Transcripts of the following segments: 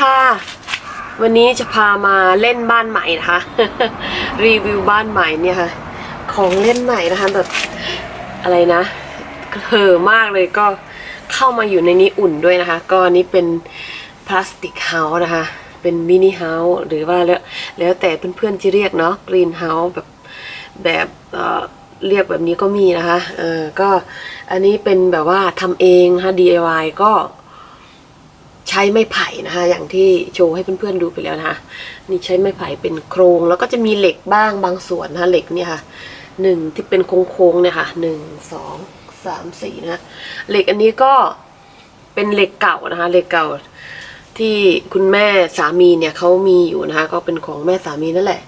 ค่ะ วันนี้จะพามาเล่นบ้านใหม่นะคะ รีวิวบ้านใหม่เนี่ยค่ะ ของเล่นใหม่นะคะแบบอะไรนะเห่อมากเลยก็เข้ามาอยู่ในนี้อุ่นด้วยนะคะ ก็อันนี้เป็นพลาสติกเฮาส์นะคะ เป็นมินิเฮาส์หรือว่าแล้วแล้วแต่เพื่อนๆที่เรียกเนาะกรีนเฮาส์แบบแบบเเรียกแบบนี้ก็มีนะคะเออก็อันนี้เป็นแบบว่าทำเองนะคะ DIY ก็ ช้ไม้ไผ่นะคะ อย่างที่โชว์ให้เพื่อนๆดูไปแล้วนะคะนี่ใช้ไม้ไผ่เป็นโครงแล้วก็จะมีเหล็กบ้างบางส่วนนะคะเหล็กเนี่ยค่ะหนึ่งที่เป็นโค้งๆเนี่ยค่ะหนึ่งสองสามสี่นะะเหล็กอันนี้ก็เป็นเหล็กเก่านะคะเหล็กเก่าที่คุณแม่สามีเนี่ยเขามีอยู่นะคะ ก็เป็นของแม่สามีนั่นแหละ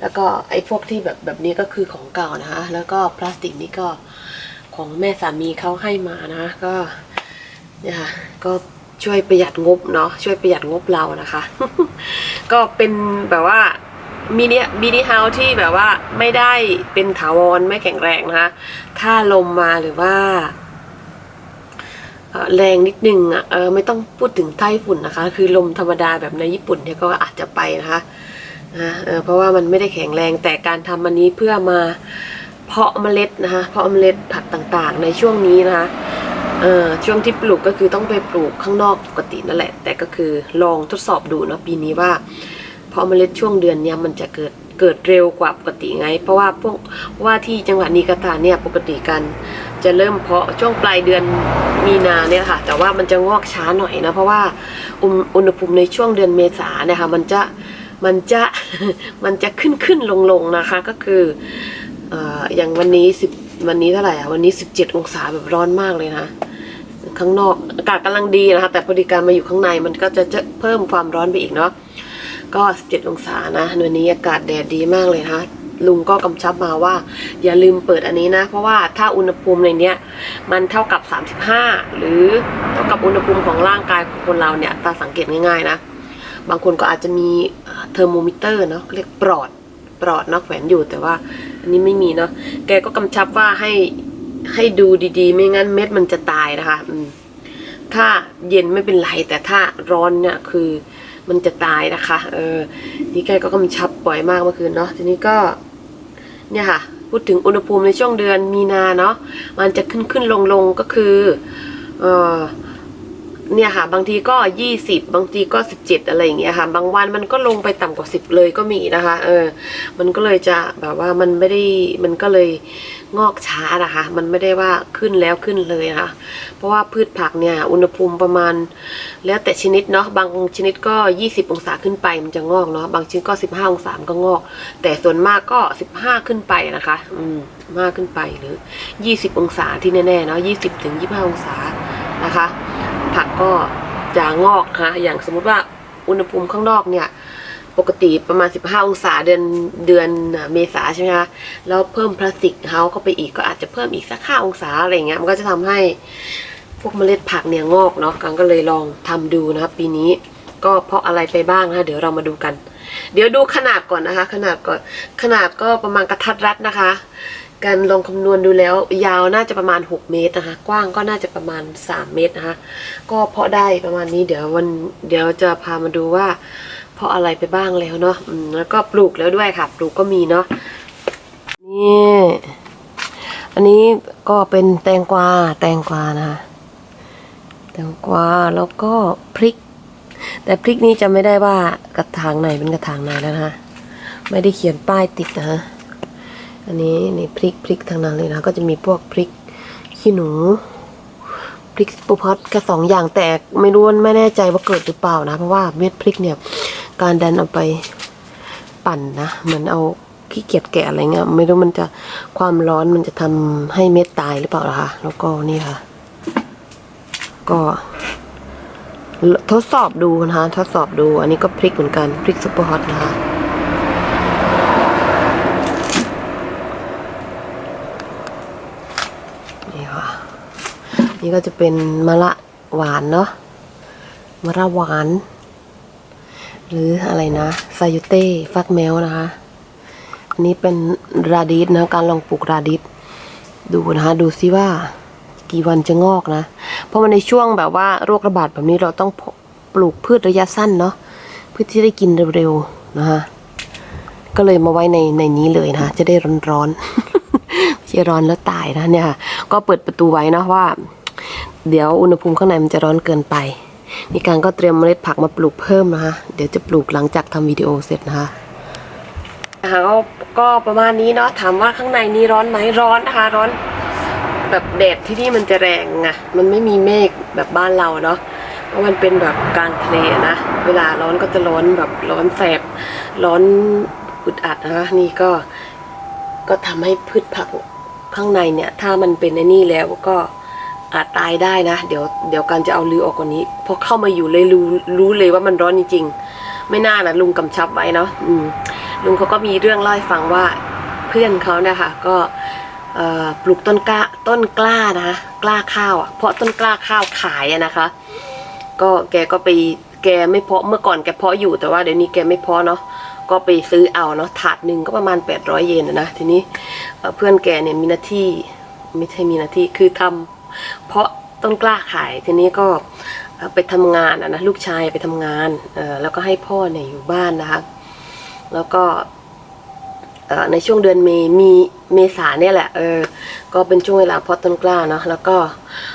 แล้วก็ไอ้พวกที่แบบแบบนี้ก็คือของเก่านะคะ แล้วก็พลาสติกนี่ก็ของแม่สามีเขาให้มานะะก็เนี่ยค่ะก็ ช่วยประหยัดงบเนาะช่วยประหยัดงบเรานะคะ ก็เป็นแบบว่ามินิมินิเฮาส์ที่แบบว่าไม่ได้เป็นถาวรไม่แข็งแรงนะคะ ถ้าลมมาหรือว่าแรงนิดนึงอะเออไม่ต้องพูดถึงไต้ฝุ่นนะคะ คือลมธรรมดาแบบในญี่ปุ่นเนี่ยก็อาจจะไปนะคะนะเออเพราะว่ามันไม่ได้แข็งแรงแต่การทำอันนี้เพื่อมาเพาะเมล็ดนะคะเพาะเมล็ดผักต่างๆ ในช่วงนี้นะคะ เออช่วงที่ปลูกก็คือต้องไปปลูกข้างนอกปกตินั่นแหละ แต่ก็คือลองทดสอบดูเนาะปีนี้ว่าเพราะเมล็ดช่วงเดือนเนี้ยมันจะเกิดเกิดเร็วกว่าปกติไง เพราะว่าพวกว่าที่จังหวัดนีกาตาเนี่ยปกติกันจะเริ่มเพาะช่วงปลายเดือนมีนาเนี่ยค่ะ แต่ว่ามันจะงอกช้าหน่อยนะเพราะว่าอุณอุณหภูมิในช่วงเดือนเมษาเนี่ยค่ะมันจะมันจะมันจะขึ้นขึ้นลงลงนะคะก็คือเอ่ออย่างวันนี้สิบวันนี้เท่าไหร่อะวันนี้สิบเจ็ดองศาแบบร้อนมากเลยนะ ข้างนอกอากาศกำลังดีนะคะ แต่พอดีการมาอยู่ข้างในมันก็จะจะเพิ่มความร้อนไปอีกเนาะก็17องศานะวันนี้อากาศแดดดีมากเลยนะคะลุงก็กำชับมาว่า อย่าลืมเปิดอันนี้นะ เพราะว่าถ้าอุณหภูมิในเนี้ยมันเท่ากับ 35 หรือเท่ากับอุณหภูมิของร่างกายของคนเราเนี่ยตาสังเกตง่ายๆนะ บางคนก็อาจจะมีเทอร์โมมิเตอร์เนาะเรียกปลอดปลอดเนาะแขวนอยู่แต่ว่าอันนี้ไม่มีเนาะแกก็กำชับว่าให้ ให้ดูดีๆ ไม่งั้นเม็ดมันจะตายนะคะถ้าเย็นไม่เป็นไร แต่ถ้าร้อนเนี่ยคือมันจะตายนะคะ เออ นี่แกก็กำชับบ่อยมากเมื่อคืนเนาะ ทีนี้ก็ เนี่ยค่ะ พูดถึงอุณหภูมิในช่วงเดือนมีนาเนาะ มันจะขึ้นขึ้นลงลงก็คือ เออเนี่ยค่ะ บางทีก็ยี่สิบบางทีก็สิบเจ็ดอะไรอย่างเงี้ยค่ะ บางวันมันก็ลงไปต่ำกว่าสิบเลยก็มีนะคะ เออ มันก็เลยจะแบบว่ามันไม่ได้ มันก็เลย งอกช้านะคะ มันไม่ได้ว่าขึ้นแล้วขึ้นเลยนะคะ เพราะว่าพืชผักเนี่ย อุณหภูมิประมาณ แล้วแต่ชนิดเนาะ บางชนิดก็ยี่สิบองศาขึ้นไปมันจะงอกเนาะ บางชนิดก็สิบห้าองศามันก็งอก แต่ส่วนมากก็สิบห้าขึ้นไปนะคะ อืมมากขึ้นไปหรือยี่สิบองศาที่แน่ๆเนาะยี่สิบถึงยี่ห้าองศานะคะ ผักก็จะงอกนะคะอย่างสมมุติว่าอุณหภูมิข้างนอกเนี่ย ปกติประมาณ 15 องศาเดือนเดือนเมษาใช่ไหมคะแล้วเพิ่มพลาสติกเฮาเข้าไปอีกก็อาจจะเพิ่มอีกสัก5องศาอะไรเงี้ยมันก็จะทำให้พวกเมล็ดผักเนี่ยงอกเนาะกังก็เลยลองทำดูนะครับปีนี้ก็เพราะอะไรไปบ้างนะคะเดี๋ยวเรามาดูกัน เดี๋ยวดูขนาดก่อนนะคะ ขนาดก่อนขนาดก็ประมาณกระทัดรัดนะคะการลองคำนวณดูแล้วยาวน่าจะประมาณ 6 เมตรนะคะ กว้างก็น่าจะประมาณ 3 เมตรนะคะ ก็เพาะได้ประมาณนี้เดี๋ยววันเดี๋ยวจะพามาดูว่า เพาะอะไรไปบ้างแล้วเนาะแล้วก็ปลูกแล้วด้วยค่ะ ปลูกก็มีเนาะนี่อันนี้ก็เป็นแตงกวาแตงกวานะคะแตงกวาแล้วก็พริก แต่พริกนี้จะไม่ได้ว่ากระถางไหนเป็นกระถางไหนแล้วนะคะไม่ได้เขียนป้ายติดนะคะอันนี้นี่พริกพริกทางนั้นเลยนะก็จะมีพวกพริกขี้หนู พริกปูพอดแค่สองอย่างแต่ไม่รู้ว่าไม่แน่ใจว่าเกิดหรือเปล่านะ เพราะว่าเม็ดพริกเนี่ย การดันเอาไปปั่นนะเหมือนเอาขี้เกียจแกะอะไรเงี้ยไม่รู้มันจะความร้อนมันจะทำให้เม็ดตายหรือเปล่าล่ะคะแล้วก็นี่ค่ะ ก็ ทดสอบดูนะคะ ทดสอบดู อันนี้ก็พริกเหมือนกันพริกซุปเปอร์ฮอตนะคะ นี่ค่ะ นี่ก็จะเป็นมะละหวานเนาะมะระหวาน หรืออะไรนะซายุเต้ฟักแมวนะคะ อันนี้เป็นราดิสนะการลองปลูกราดิสดูนะคะดูซิว่ากี่วันจะงอกนะ เพราะมันในช่วงแบบว่าโรคระบาดแบบนี้เราต้องปลูกพืชระยะสั้นเนาะเพื่อที่ได้กินเร็วๆนะคะก็เลยมาไว้ในในนี้เลยนะจะได้ร้อนๆไม่ใช่ร้อนแล้วตายนะเนี่ยค่ะก็เปิดประตูไว้นะว่า เดี๋ยวอุณหภูมิข้างในมันจะร้อนเกินไปมีการก็เตรียมเมล็ดผักมาปลูกเพิ่มนะคะเดี๋ยวจะปลูกหลังจากทำวิดีโอเสร็จนะคะนะคะก็ก็ประมาณนี้เนาะถามว่าข้างในนี้ร้อนไหมร้อนนะคะร้อน แบบแดดที่นี่มันจะแรงไงมันไม่มีเมฆแบบบ้านเราเนาะเพราะมันเป็นแบบกลางทะเลนะเวลาร้อนก็จะร้อนแบบร้อนแสบร้อนอึดอัดนะคะนี่ก็ก็ทำให้พืชผักข้างในเนี่ย ถ้ามันเป็นไอ้นี่แล้วก็ อาจตายได้นะ เดี๋ยวเดี๋ยวการจะเอาลือออกกว่านี้พอเข้ามาอยู่เลยรู้รู้เลยว่ามันร้อนจริงๆไม่น่านะลุงกำชับไว้เนาะลุงเขาก็มีเรื่องเล่าให้ฟังว่าเพื่อนเขาเนี่ยค่ะก็ปลูกต้นกล้าต้นกล้านะกล้าข้าวอะเพราะต้นกล้าข้าวขายอะนะคะ ก็แกก็ไปแกไม่เพาะเมื่อก่อนแกเพาะอยู่แต่ว่าเดี๋ยวนี้แกไม่เพาะเนาะก็ไปซื้อเอาเนาะถาดหนึ่งก็ประมาณ 800 เยนนะทีนี้เพื่อนแกเนี่ยมีหน้าที่ไม่ใช่มีหน้าที่คือทำ เพาะต้นกล้าขายทีนี้ก็ไปทำงานอะนะลูกชายไปทำงานเออแล้วก็ให้พ่อเนี่ยอยู่บ้านนะคะ แล้วก็ในช่วงเดือนเมมีเมษาเนี่ยแหละเออก็เป็นช่วงเวลาเพาะต้นกล้าเนาะแล้วก็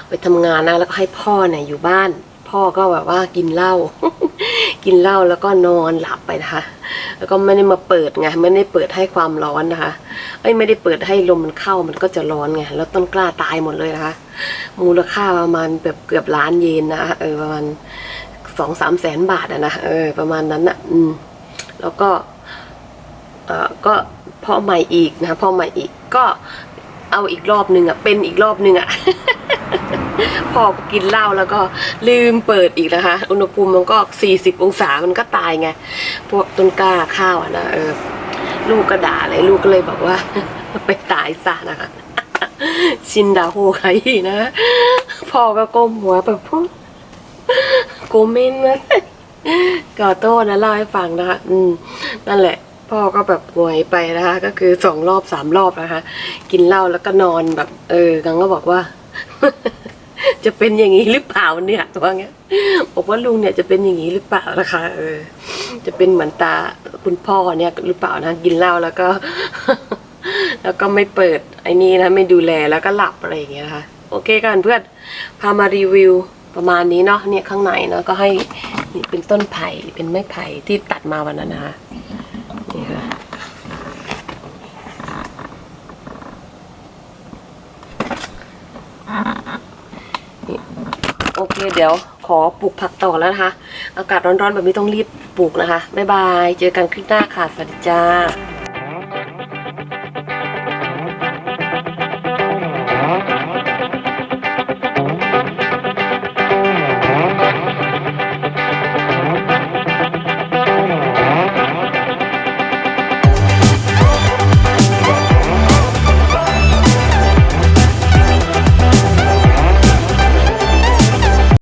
ไปทำงานนะแล้วก็ให้พ่อเนี่ยอยู่บ้าน พ่อก็แบบว่ากินเหล้ากินเหล้าแล้วก็นอนหลับไปนะคะ แล้วก็ไม่ได้มาเปิดไงไม่ได้เปิดให้ความร้อนนะคะเอ้ยไม่ได้เปิดให้ลมมันเข้ามันก็จะร้อนไงแล้วต้นกล้าตายหมดเลยนะคะ มูลค่าประมาณแบบเกือบล้านเยนนะคะเออประมาณสองสามแสนบาทอะนะเออประมาณนั้นอะอืมแล้วก็เอ่อก็เพาะใหม่อีกนะเพาะใหม่อีกก็เอาอีกรอบหนึ่งอะเป็นอีกรอบหนึ่งอะ พอกินเหล้าแล้วก็ลืมเปิดอีกนะคะ อุณหภูมิมันก็ 40 องศามันก็ตายไง พวกต้นกล้าข้าวอะนะเออลูกก็ด่าเลยลูกก็เลยบอกว่า ไปตายซะนะคะชินดาโฮใครนะพ่อก็ก้มหัวแบบพวกโกเมนมากอโต้นะเล่าให้ฟังนะคะ อืม นั่นแหละ พ่อก็แบบหวยไปนะคะ ก็คือสองรอบสามรอบนะคะ กินเหล้าแล้วก็นอนแบบ เออกังก็บอกว่า จะเป็นอย่างนี้หรือเปล่าเนี่ยว่างี้บอกว่าลุงเนี่ยจะเป็นอย่างนี้หรือเปล่านะคะเออ จะเป็นเหมือนตาคุณพ่อเนี่ยหรือเปล่านะกินเหล้าแล้วก็ แล้วก็ไม่เปิดไอ้นี่นะไม่ดูแลแล้วก็หลับอะไรอย่างเงี้ยนะคะโอเคกันเพื่อนพามารีวิวประมาณนี้เนาะเนี่ยข้างในเนาะก็ให้เป็นต้นไผ่เป็นไม้ไผ่ที่ตัดมาวันนั้นนะคะนี่ค่ะนี่ โอเค เดี๋ยวขอปลูกผักต่อแล้วนะคะ อากาศร้อนๆแบบนี้ต้องรีบปลูกนะคะ บ๊ายบาย เจอกันคลิปหน้าค่ะ สวัสดีจ้า